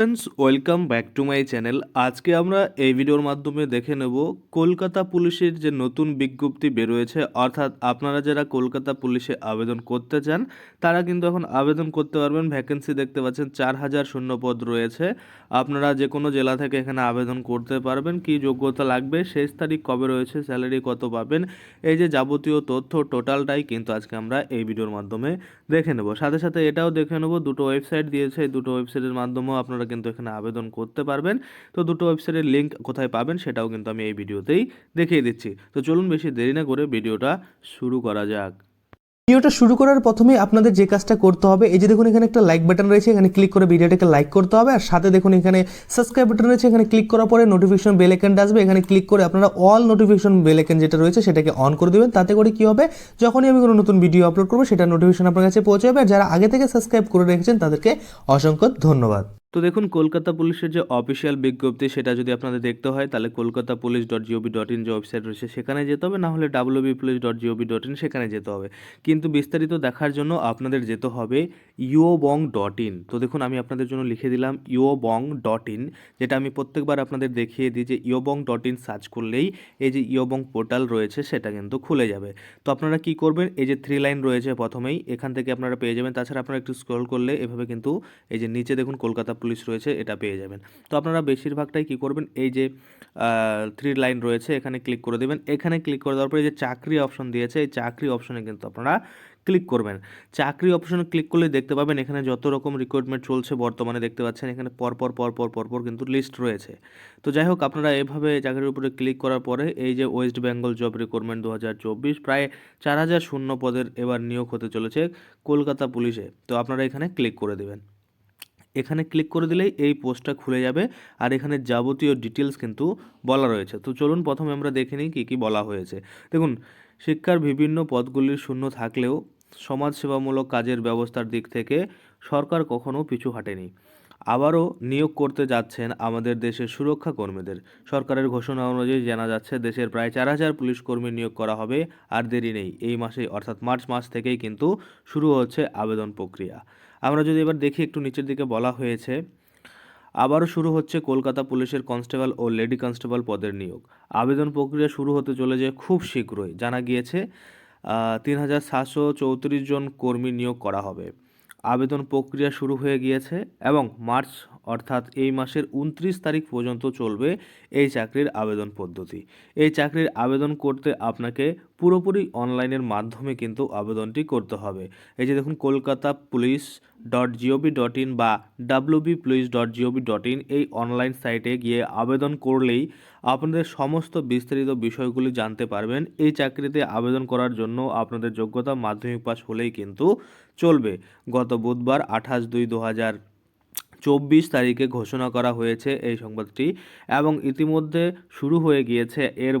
Friends welcome back to my channel আজকে আমরা এই ভিডিওর মাধ্যমে দেখে নেব কলকাতা পুলিশের যে নতুন বিজ্ঞপ্তি বেরোয়েছে, অর্থাৎ আপনারা যারা কলকাতা পুলিশে আবেদন করতে চান, তারা কিন্তু এখন আবেদন করতে পারবেন। ভ্যাকেন্সি দেখতে পাচ্ছেন চার হাজার শূন্য পদ রয়েছে। আপনারা যে কোনো জেলা থেকে এখানে আবেদন করতে পারবেন। কি যোগ্যতা লাগবে, শেষ তারিখ কবে রয়েছে স্যালারি কত পাবেন, এই যে যাবতীয় তথ্য টোটালটাই কিন্তু আজকে আমরা এই ভিডিওর মাধ্যমে দেখে নেব। সাথে সাথে এটাও দেখে নেব, দুটো ওয়েবসাইট দিয়েছে, এই দুটো ওয়েবসাইটের মাধ্যমেও আপনারা কিন্তু এখানে আবেদন করতে পারবেন। তো দুটো ওয়েবসাইটের লিঙ্ক কোথায় পাবেন সেটাও কিন্তু আমি এই ভিডিওতেই দেখিয়ে দিচ্ছি। তো চলুন বেশি দেরি না করে ভিডিওটা শুরু করা যাক। ভিডিওটা শুরু করার প্রথমে আপনাদের যে কাজটা করতে হবে, এই যে দেখুন এখানে একটা লাইক বাটন রয়েছে, এখানে ক্লিক করে ভিডিওটাকে লাইক করতে হবে। আর সাথে দেখুন এখানে সাবস্ক্রাইব বাটন রয়েছে, এখানে ক্লিক করার পরে নোটিফিকেশন বেল আইকনটা আসবে। এখানে ক্লিক করে আপনারা অল নোটিফিকেশন বেল আইকন যেটা রয়েছে সেটাকে অন করে দেবেন। তাতে করে কি হবে, যখনই আমি কোনো নতুন ভিডিও আপলোড করব, সেটা নোটিফিকেশন আপনার কাছে পৌঁছে যাবে আর যারা আগে থেকে সাবস্ক্রাইব করে রেখেছেন, তাদেরকে অসংখ্য ধন্যবাদ। তো দেখুন, কলকাতা পুলিশের যে অফিসিয়াল বিজ্ঞপ্তি, সেটা যদি আপনাদের দেখতে হয়, তাহলে Kolkata police dot G O V dot in যে ওয়েবসাইট রয়েছে, সেখানে যেতে হবে। না হলে WB police dot G O V dot in সেখানে যেতে হবে। কিন্তু বিস্তারিত দেখার জন্য আপনাদের যেতে হবে ইউবং ডট ইন তো দেখুন, আমি আপনাদের জন্য লিখে দিলাম ইউবং ডট ইন যেটা আমি প্রত্যেকবার আপনাদের দেখিয়ে দিই যে ইয়োবং ডট ইন সার্চ করলেই এই যে ইয়োবং পোর্টাল রয়েছে, সেটা কিন্তু খুলে যাবে। তো আপনারা কি করবেন, এই যে থ্রি লাইন রয়েছে প্রথমেই, এখান থেকে আপনারা পেয়ে যাবেন। তাছাড়া আপনারা একটু স্ক্রল করলে এভাবে কিন্তু এই যে নিচে দেখুন, কলকাতা পুলিশ রয়েছে, এটা পেয়ে যাবেন। তো আপনারা বেশিরভাগটাই কি করবেন, এই যে থ্রি লাইন রয়েছে, এখানে ক্লিক করে দেবেন। এখানে ক্লিক করে দেওয়ার পরে যে চাকরি অপশন দিয়েছে, এই চাকরি অপশনে কিন্তু আপনারা ক্লিক করবেন। চাকরি অপশনে ক্লিক করলে দেখতে পাবেন এখানে যত রকম রিক্রুটমেন্ট চলছে বর্তমানে দেখতে পাচ্ছেন, এখানে পরপর পরপর পরপর কিন্তু লিস্ট রয়েছে। তো যাই হোক, আপনারা এভাবে চাকরির উপরে ক্লিক করার পরে এই যে ওয়েস্ট বেঙ্গল জব রিক্রুটমেন্ট দু হাজার চব্বিশ প্রায় চার হাজার শূন্য পদের এবার নিয়োগ হতে চলেছে কলকাতা পুলিশে। তো আপনারা এখানে ক্লিক করে দেবেন। এখানে ক্লিক করে দিলেই এই পোস্টটা খুলে যাবে। আর এখানে যাবতীয় ডিটেলস কিন্তু বলা রয়েছে। তো চলুন প্রথমে আমরা দেখে নিই কী কী বলা হয়েছে। দেখুন, শিক্ষার বিভিন্ন পদগুলির শূন্য থাকলেও সমাজসেবামূলক কাজের ব্যবস্থার দিক থেকে সরকার কখনো পিছু হাঁটেনি। আবারও নিয়োগ করতে যাচ্ছেন আমাদের দেশের সুরক্ষা কর্মীদের সরকারের ঘোষণা অনুযায়ী জানা যাচ্ছে, দেশের প্রায় চার হাজার পুলিশ কর্মী নিয়োগ করা হবে, আর দেরি নেই। এই মাসে অর্থাৎ মার্চ মাস থেকেই কিন্তু শুরু হচ্ছে আবেদন প্রক্রিয়া। আমরা যদি এবার দেখি একটু নিচের দিকে বলা হয়েছে, আবারও শুরু হচ্ছে কলকাতা পুলিশের কনস্টেবল ও লেডি কনস্টেবল পদের নিয়োগ। আবেদন প্রক্রিয়া শুরু হতে চলেছে খুব শীঘ্রই। জানা গিয়েছে তিন হাজার সাতশো চৌত্রিশ জন কর্মী নিয়োগ করা হবে। আবেদন প্রক্রিয়া শুরু হয়ে গিয়েছে এবং মার্চ, অর্থাৎ এই মাসের উনত্রিশ তারিখ পর্যন্ত চলবে এই চাকরির আবেদন পদ্ধতি। এই চাকরির আবেদন করতে আপনাকে পুরোপুরি অনলাইনের মাধ্যমে কিন্তু আবেদনটি করতে হবে। এই যে দেখুন, Kolkata police dot G O V dot in বা WB police dot G O V dot in এই অনলাইন সাইটে গিয়ে আবেদন করলেই আপনাদের সমস্ত বিস্তারিত বিষয়গুলি জানতে পারবেন। এই চাকরিতে আবেদন করার জন্য আপনাদের যোগ্যতা মাধ্যমিক পাস হলেই কিন্তু চলবে। গত বুধবার আঠাশ দুই দু হাজার চব্বিশ তারিখে ঘোষণা করা হয়েছে এই সংবাদটি এবং ইতিমধ্যে শুরু হয়ে গিয়েছে এর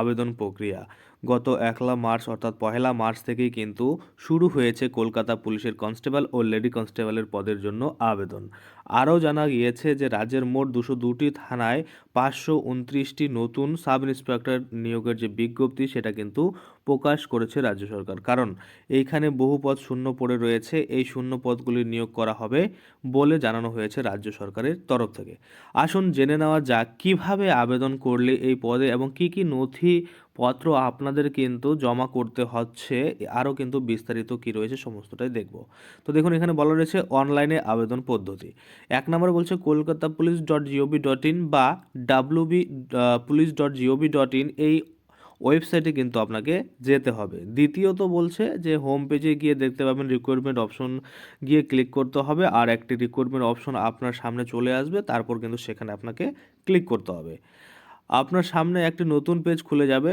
আবেদন প্রক্রিয়া। গত একলা মার্চ অর্থাৎ পহেলা মার্চ থেকেই কিন্তু শুরু হয়েছে কলকাতা পুলিশের কনস্টেবল ও লেডি কনস্টেবলের পদের জন্য আবেদন। আরও জানা গিয়েছে যে রাজ্যের মোট দুশো দুটি থানায় পাঁচশো উনত্রিশটি নতুন সাব ইন্সপেক্টর নিয়োগের যে বিজ্ঞপ্তি, সেটা কিন্তু প্রকাশ করেছে রাজ্য সরকার। কারণ এইখানে বহু পদ শূন্য পড়ে রয়েছে, এই শূন্য পদগুলি নিয়োগ করা হবে বলে জানানো হয়েছে রাজ্য সরকারের তরফ থেকে। আসুন জেনে নেওয়া যাক, কীভাবে আবেদন করলে এই পদে এবং কি কি নথি পত্র আপনাদের কিন্তু জমা করতে হচ্ছে, আরও কিন্তু বিস্তারিত কি রয়েছে সমস্তটাই দেখব। তো দেখুন, এখানে বলা রয়েছে অনলাইনে আবেদন পদ্ধতি। এক নম্বর বলছে, Kolkata police dot G O V dot in বা WB police dot G O V dot in এই ওয়েবসাইটে কিন্তু আপনাকে যেতে হবে। দ্বিতীয়ত বলছে যে হোম পেজে গিয়ে দেখতে পাবেন রিক্রুটমেন্ট অপশন গিয়ে ক্লিক করতে হবে আর একটি রিক্রুটমেন্ট অপশন আপনার সামনে চলে আসবে, তারপর কিন্তু সেখানে আপনাকে ক্লিক করতে হবে। আপনার সামনে একটি নতুন পেজ খুলে যাবে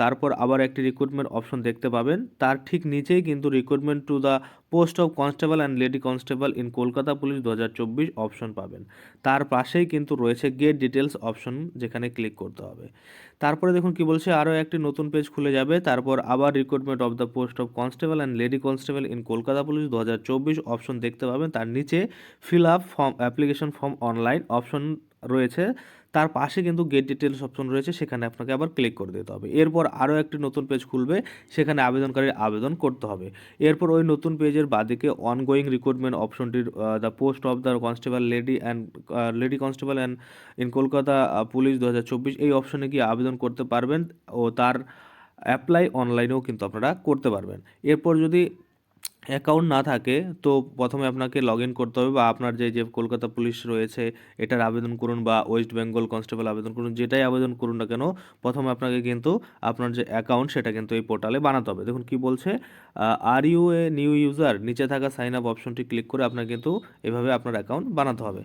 তারপর আবার একটি রিক্রুটমেন্ট অপশন দেখতে পাবেন। তার ঠিক নিচেই কিন্তু recruitment to the post of constable and lady constable in Kolkata police দু হাজার চব্বিশ অপশন পাবেন। তার পাশেই কিন্তু রয়েছে গেট ডিটেলস অপশন যেখানে ক্লিক করতে হবে। তারপরে দেখুন কি বলছে, আরও একটি নতুন পেজ খুলে যাবে, তারপর আবার recruitment of the post of constable and lady constable in Kolkata police দু হাজার চব্বিশ অপশন দেখতে পাবেন। তার নিচে fill up form application form online option রয়েছে, তার পাশে কিন্তু গেট ডিটেলস অপশন রয়েছে, সেখানে আপনাকে আবার ক্লিক করে দিতে হবে। এরপর আরও একটি নতুন পেজ খুলবে, সেখানে আবেদনকারীর আবেদন করতে হবে। এরপর ওই নতুন পেজের বাদিকে ongoing recruitment অপশনটির the post of the constable lady and lady constable and in Kolkata police দু হাজার চব্বিশ, এই অপশনে গিয়ে আবেদন করতে পারবেন ও তার অ্যাপ্লাই অনলাইনেও কিন্তু আপনারা করতে পারবেন। এরপর যদি অ্যাকাউন্ট না থাকে, তো প্রথমে আপনাকে লগ ইন করতে হবে বা আপনার যে যে কলকাতা পুলিশ রয়েছে, এটার আবেদন করুন বা ওয়েস্ট বেঙ্গল কনস্টেবল আবেদন করুন, যেটাই আবেদন করুন না কেন, প্রথমে আপনাকে কিন্তু আপনার যে অ্যাকাউন্ট সেটা কিন্তু এই পোর্টালে বানাতে হবে। দেখুন কি বলছে are you a new user নিচে থাকা সাইন আপ অপশনটি ক্লিক করে আপনার কিন্তু এভাবে আপনার অ্যাকাউন্ট বানাতে হবে।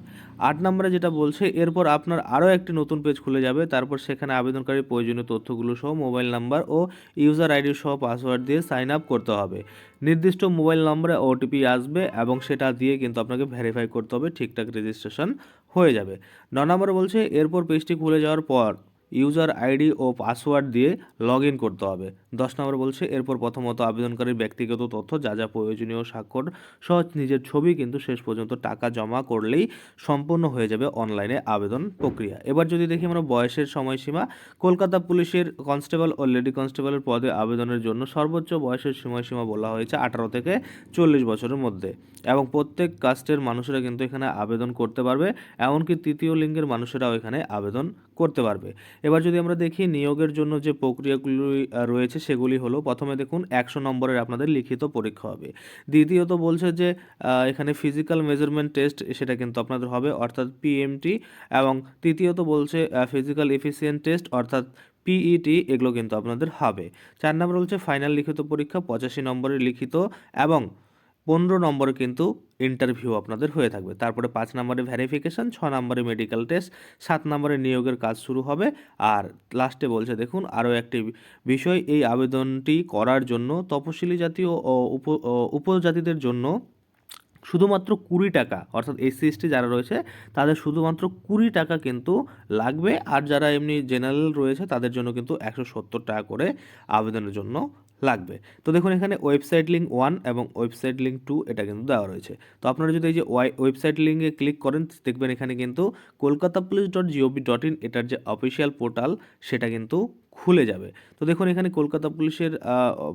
আট নম্বরে যেটা বলছে, এরপর আপনার আরও একটি নতুন পেজ খুলে যাবে, তারপর সেখানে আবেদনকারীর প্রয়োজনীয় তথ্যগুলো সহ মোবাইল নাম্বার ও ইউজার আইডি সহ পাসওয়ার্ড দিয়ে সাইন আপ করতে হবে। নির্দিষ্ট মোবাইল নম্বরে ওটিপি আসবে এবং সেটা দিয়ে কিন্তু আপনাকে ভেরিফাই করতে হবে ঠিকঠাক রেজিস্ট্রেশন হয়ে যাবে। ন নম্বরে বলছে, এরপর পেজটি খুলে যাওয়ার পর ইউজার আইডি ও পাসওয়ার্ড দিয়ে লগ ইন করতে হবে। দশ নম্বর বলছে, এরপর প্রথমত আবেদনকারীর ব্যক্তিগত তথ্য, যা যা প্রয়োজনীয় স্বাক্ষর সহ নিজের ছবি, কিন্তু শেষ পর্যন্ত টাকা জমা করলেই সম্পূর্ণ হয়ে যাবে অনলাইনে আবেদন প্রক্রিয়া। এবার যদি দেখি আমরা বয়সের সময়সীমা, কলকাতা পুলিশের কনস্টেবল ও লেডি কনস্টেবলের পদে আবেদনের জন্য সর্বোচ্চ বয়সের সময়সীমা বলা হয়েছে আঠারো থেকে চল্লিশ বছরের মধ্যে। এবং প্রত্যেক কাস্টের মানুষেরা কিন্তু এখানে আবেদন করতে পারবে, এমনকি তৃতীয় লিঙ্গের মানুষেরাও এখানে আবেদন করতে পারবে। এবার যদি আমরা দেখি নিয়োগের জন্য যে প্রক্রিয়াগুলি রয়েছে সেগুলি হলো, প্রথমে দেখুন একশো নম্বরের আপনাদের লিখিত পরীক্ষা হবে। দ্বিতীয়ত বলছে যে এখানে ফিজিক্যাল মেজারমেন্ট টেস্ট সেটা কিন্তু আপনাদের হবে, অর্থাৎ পিএমটি এবং তৃতীয়ত বলছে ফিজিক্যাল এফিসিয়েন্ট টেস্ট অর্থাৎ পিইটি এগুলো কিন্তু আপনাদের হবে। চার নম্বর বলছে ফাইনাল লিখিত পরীক্ষা, পঁচাশি নম্বরের লিখিত এবং পনেরো নম্বরে কিন্তু ইন্টারভিউ আপনাদের হয়ে থাকবে। তারপরে পাঁচ নম্বরে ভ্যারিফিকেশন ছ নম্বরে মেডিকেল টেস্ট সাত নম্বরে নিয়োগের কাজ শুরু হবে। আর লাস্টে বলছে, দেখুন, আরও একটি বিষয়, এই আবেদনটি করার জন্য তপশিলি জাতীয় ও উপ, ও, উপজাতিদের জন্য শুধুমাত্র কুড়ি টাকা, অর্থাৎ এসসি এসটি যারা রয়েছে, তাদের শুধুমাত্র কুড়ি টাকা কিন্তু লাগবে। আর যারা এমনি জেনারেল রয়েছে, তাদের জন্য কিন্তু একশো সত্তর টাকা করে আবেদনের জন্য লাগবে। তো দেখুন, এখানে ওয়েবসাইট লিঙ্ক ওয়ান এবং ওয়েবসাইট লিঙ্ক টু এটা কিন্তু দেওয়া রয়েছে। তো আপনারা যদি এই যে ওয়েবসাইট লিঙ্কে ক্লিক করেন, দেখবেন এখানে কিন্তু Kolkata police dot G O V dot in এটার যে অফিসিয়াল পোর্টাল সেটা কিন্তু খুলে যাবে। তো দেখুন, এখানে কলকাতা পুলিশের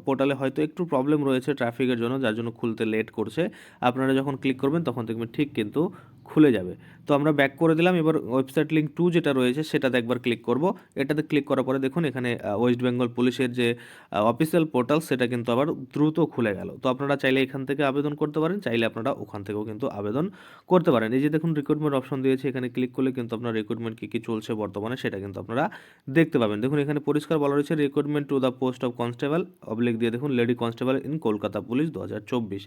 পোর্টালে হয়তো একটু প্রবলেম রয়েছে ট্রাফিকের জন্য, যার জন্য খুলতে লেট করছে। আপনারা যখন ক্লিক করবেন, তখন দেখবেন ঠিক কিন্তু খুলে যাবে। তো আমরা ব্যাক করে দিলাম। এবার ওয়েবসাইট লিঙ্ক টু যেটা রয়েছে, সেটাতে একবার ক্লিক করব। এটাতে ক্লিক করার পরে দেখুন, এখানে ওয়েস্ট বেঙ্গল পুলিশের যে অফিসিয়াল পোর্টাল সেটা কিন্তু আবার দ্রুত খুলে গেল। তো আপনারা চাইলে এখান থেকে আবেদন করতে পারেন, চাইলে আপনারা ওখান থেকেও কিন্তু আবেদন করতে পারেন। এই যে দেখুন রিক্রুটমেন্ট অপশন দিয়েছে, এখানে ক্লিক করলে কিন্তু আপনার রিক্রুটমেন্ট কী কী চলছে বর্তমানে, সেটা কিন্তু আপনারা দেখতে পাবেন। দেখুন, এখানে পরিষ্কার বলা রয়েছে recruitment to the post of constable oblique দিয়ে দেখুন lady constable in Kolkata police দু হাজার চব্বিশ।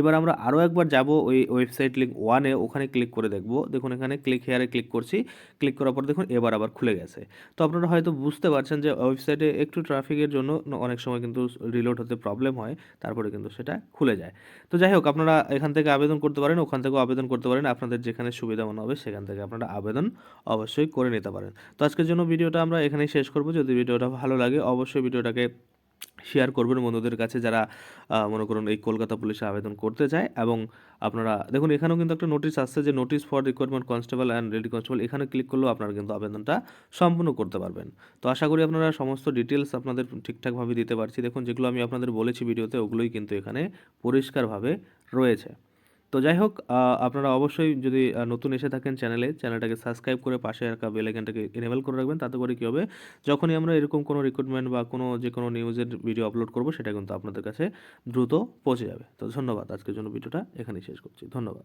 এবার আমরা আরও একবার যাব ওই ওয়েবসাইট লিঙ্ক ওয়ানে ওখানে ক্লিক করে দেখব। দেখুন এখানে ক্লিক হেয়ারে ক্লিক করছি। ক্লিক করার পর দেখুন এবার আবার খুলে গেছে। তো আপনারা হয়তো বুঝতে পারছেন যে ওয়েবসাইটে একটু ট্রাফিকের জন্য অনেক সময় কিন্তু রিলোড হতে প্রবলেম হয়, তারপরে কিন্তু সেটা খুলে যায়। তো যাই হোক, আপনারা এখান থেকে আবেদন করতে পারেন, ওখান থেকেও আবেদন করতে পারেন। আপনাদের যেখানে সুবিধা মনে হবে সেখান থেকে আপনারা আবেদন অবশ্যই করে নিতে পারেন। তো আজকের জন্য ভিডিওটা আমরা এখানেই শেষ করব। যদি ভিডিওটা ভালো লাগে, অবশ্যই ভিডিওটাকে শেয়ার করবেন বন্ধুদের কাছে যারা মনে করুন এই কলকাতা পুলিশে আবেদন করতে চায় এবং আপনারা, দেখুন এখানেও কিন্তু একটা নোটিশ আসছে যে notice for recruitment constable and ready constable এখানে ক্লিক করলেও আপনারা কিন্তু আবেদনটা সম্পূর্ণ করতে পারবেন। তো আশা করি আপনারা সমস্ত ডিটেলস আপনাদের ঠিকঠাকভাবে দিতে পারছি। দেখুন যেগুলো আমি আপনাদের বলেছি ভিডিওতে, ওগুলোই কিন্তু এখানে পরিষ্কারভাবে রয়েছে। তো যাই হোক আপনারা অবশ্যই যদি নতুন এসে থাকেন চ্যানেলে, চ্যানেলটাকে সাবস্ক্রাইব করে পাশে রাখা বেলাইকানটাকে এনেবেল করে রাখবেন, তাতে করে কী হবে, যখনই আমরা এরকম কোনো রিক্রুটমেন্ট বা কোনো যে কোনো নিউজের ভিডিও আপলোড করব, সেটা কিন্তু আপনাদের কাছে দ্রুত পৌঁছে যাবে। তো ধন্যবাদ, আজকের জন্য ভিডিওটা এখানেই শেষ করছি। ধন্যবাদ।